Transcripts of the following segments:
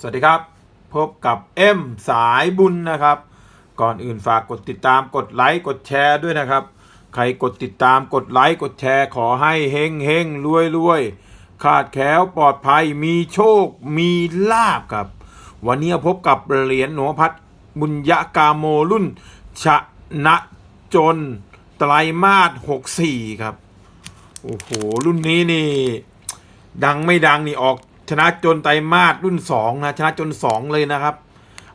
สวัสดีครับ พบกับเอ็มสายบุญนะครับ ก่อนอื่นฝากกดติดตามกดไลค์กดแชร์ด้วยนะครับ ใครกดติดตามกดไลค์กดแชร์ ขอให้เฮงเฮงรวยรวยขาดแคล้วปลอดภัยมีโชคมีลาบครับ วันนี้พบกับเหรียญหลวพัดบุญยกาโมรุ่น ชนะจนไตรมาส64ครับ โอ้โห รุ่นนี้นี่ ดังไม่ดังนี่ออก ชนะจนไตรมาสรุ่นสองนะชนะจนสองเลยนะครับ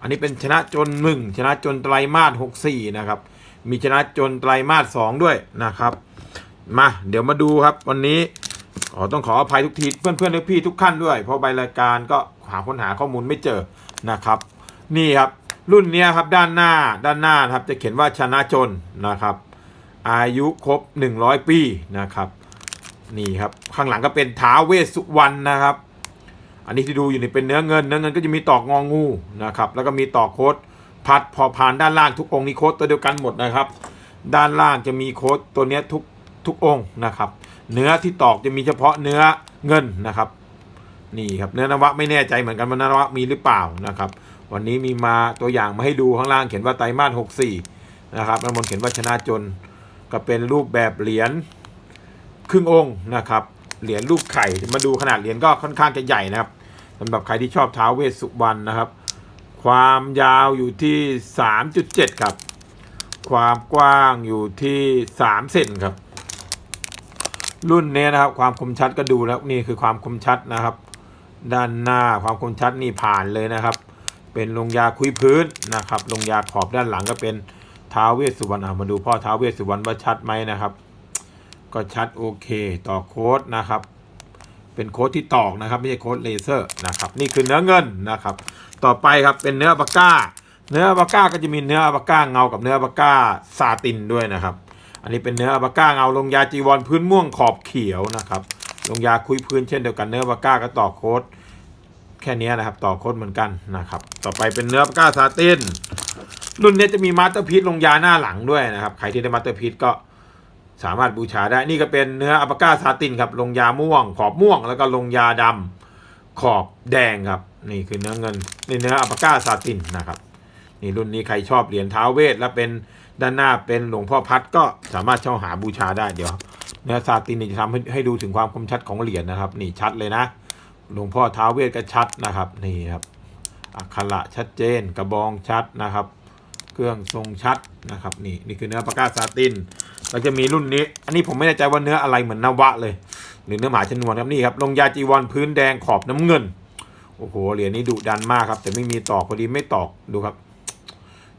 อันนี้เป็นชนะจนหนึ่งชนะจนไตรมาสหกสี่นะครับ มีชนะจนไตรมาสสองด้วยนะครับ มาเดี๋ยวมาดูครับวันนี้ขอต้องขออภัยทุกทีเพื่อนเพื่อนๆพี่ทุกท่านด้วย เพราะใบรายการก็หาค้นหาข้อมูลไม่เจอนะครับ นี่ครับรุ่นนี้ครับด้านหน้าด้านหน้านครับจะเขียนว่าชนะจนนะครับ อายุครบ 100 ปีนะครับ นี่ครับข้างหลังก็เป็นท้าเวสสุวรรณนะครับ อันนี้ที่ดูอยู่นี่เป็นเนื้อเงิน เนื้อเงินก็จะมีตอกงองูนะครับ แล้วก็มีตอกโค้ดพัดพอพานด้านล่างทุกองค์นี้โค้ดตัวเดียวกันหมดนะครับ ด้านล่างจะมีโค้ดตัวนี้ทุกทุกองค์นะครับ เนื้อที่ตอกจะมีเฉพาะเนื้อเงินนะครับ นี่ครับเนื้อนวะไม่แน่ใจเหมือนกันว่านวะมีหรือเปล่านะครับ วันนี้มีมาตัวอย่างมาให้ดูข้างล่างเขียนว่าไตรมาสหกสี่นะครับแล้วบนเขียนว่าชนะจนก็เป็นรูปแบบเหรียญครึ่งองค์นะครับ เหรียญรูปไข่มาดูขนาดเหรียญก็ค่อนข้างจะใหญ่นะครับำหรับใครที่ชอบท้าวเวสสุวรรณนะครับ ความยาวอยู่ที่ 3.7 ครับ ความกว้างอยู่ที่ 3 เซนครับ รุ่นนี้นะครับ ความคมชัดก็ดูแล้วนี่คือความคมชัดนะครับ ด้านหน้าความคมชัดนี่ผ่านเลยนะครับ เป็นลงยาคุยพื้นนะครับ ลงยาขอบด้านหลังก็เป็นท้าวเวสสุวรรณอะมาดูพ่อท้าวเวสสุวรรณว่าชัดไหมนะครับ ก็ชัดโอเค ต่อโค้ดนะครับ เป็นโค้ดที่ตอกนะครับ ไม่ใช่โค้ดเลเซอร์นะครับ นี่คือเนื้อเงินนะครับ ต่อไปครับเป็นเนื้อปาก้า เนื้อปาก้าก็จะมีเนื้อปาก้าเงากับเนื้อปาก้าซาตินด้วยนะครับ อันนี้เป็นเนื้อปาก้าเงาลงยาจีวรพื้นม่วงขอบเขียวนะครับ ลงยาคุยพื้นเช่นเดียวกันเนื้อปาก้าก็ต่อโค้ดแค่นี้นะครับ ต่อโค้ดเหมือนกันนะครับ ต่อไปเป็นเนื้อปากก้าซาตินรุ่นนี้จะมีมาสเตอร์พีซลงยาหน้าหลังด้วยนะครับ ใครที่ได้มาสเตอร์พีซก็ สามารถบูชาได้นี่ก็เป็นเนื้ออัปก้าซาตินครับลงยาม่วง ขอบม่วงแล้วก็ลงยาดำขอบแดงครับ นี่คือเนื้อเงินนี่เนื้ออัปก้าซาตินนะครับนี่รุ่นนี้ใครชอบเหรียญท้าเวท และเป็นด้านหน้าเป็นหลวงพ่อพัดก็สามารถเช่าหาบูชาได้เดี๋ยว เนื้อซาตินนี่จะทำให้ให้ดูถึงความคมชัดของเหรียญนะครับ นี่ชัดเลยนะหลวงพ่อท้าเวทก็ชัดนะครับนี่ครับอักขระชัดเจน กระบองชัดนะครับ เครื่องทรงชัดนะครับ นี่นี่คือเนื้อปากกาซาติน เราจะมีรุ่นนี้ อันนี้ผมไม่แน่ใจว่าเนื้ออะไรเหมือนนวะเลย หรือเนื้อหมาชนวนครับนี่ครับลงยาจีวรพื้นแดงขอบน้ำเงิน โอ้โหเหรียญนี้ดุดันมากครับ แต่ไม่มีตอกพอดีไม่ตอกดูครับ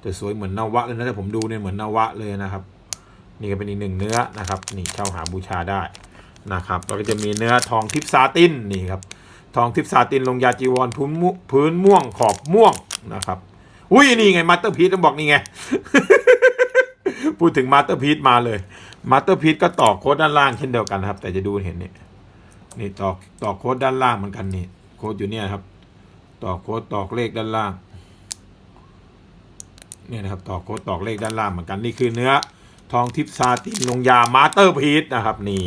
แต่สวยเหมือนนวะเลยนะแต่ผมดูเนี่ยเหมือนนวะเลยนะครับ นี่ก็เป็นอีกหนึ่งเนื้อนะครับ นี่เช่าหาบูชาได้นะครับแล้วก็จะมีเนื้อทองทิพซาตินนี่ครับทองทิพซาตินลงยาจีวรพื้นพื้นม่วงขอบม่วงนะครับ อุ้ยนี่ไงมาสเตอร์พีทต้องบอกนี่ไง พูดถึงมาสเตอร์พีทมาเลยมาสเตอร์พีทก็ต่อโค้ดด้านล่างเช่นเดียวกันนะครับ แต่จะดูเห็นนี่นี่ต่อต่อโค้ดด้านล่างเหมือนกันนี่โค้ดอยู่เนี่ยครับ ต่อโค้ดตอกเลขด้านล่างเนี่ยนะครับต่อโค้ดตอกเลขด้านล่างเหมือนกันนี่คือเนื้อทองทิพซาตินลงยามาสเตอร์พีทนะครับนี่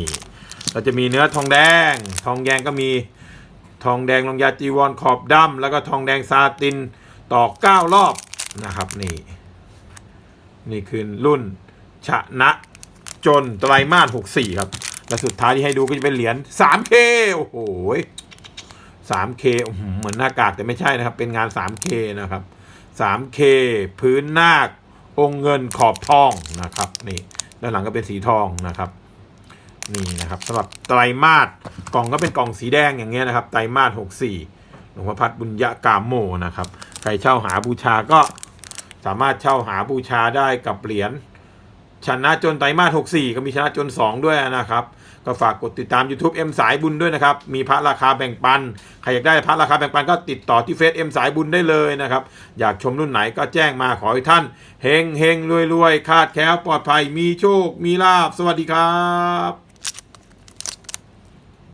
เราจะมีเนื้อทองแดง ทองแดงก็มีทองแดงลงยาจีวรขอบดำแล้วก็ทองแดงซาตินต่อเก้ารอบนะครับนี่ นี่คือรุ่นชนะจนไตรมาส64 ครับ และสุดท้ายที่ให้ดูก็จะเป็นเหรียญ 3K โอ้โห 3K เหมือนหน้ากากแต่ไม่ใช่นะครับ เป็นงาน 3K นะครับ 3K พื้นนาค องค์เงินขอบทองนะครับ นี่ ด้านหลังก็เป็นสีทองนะครับ นี่นะครับสำหรับไตรมาสกล่องก็เป็นกล่องสีแดงอย่างเงี้ยนะครับ ไตรมาส64หลวงพ่อพัดบุญยะกามโมนะครับ ใครเช่าหาบูชาก็ สามารถเช่าหาบูชาได้กับเหรียญชนะจนไตรมาส64 ก็มีชนะจน 2 ด้วยนะครับ ก็ฝากกดติดตาม YouTube M สายบุญด้วยนะครับ มีพระราคาแบ่งปัน ใครอยากได้พระราคาแบ่งปันก็ติดต่อที่เฟซ M สายบุญได้เลยนะครับ อยากชมรุ่นไหนก็แจ้งมาขอให้ท่านเฮงเฮงรวยรวยคาดแคล้วปลอดภัย มีโชค มีลาบ สวัสดีครับ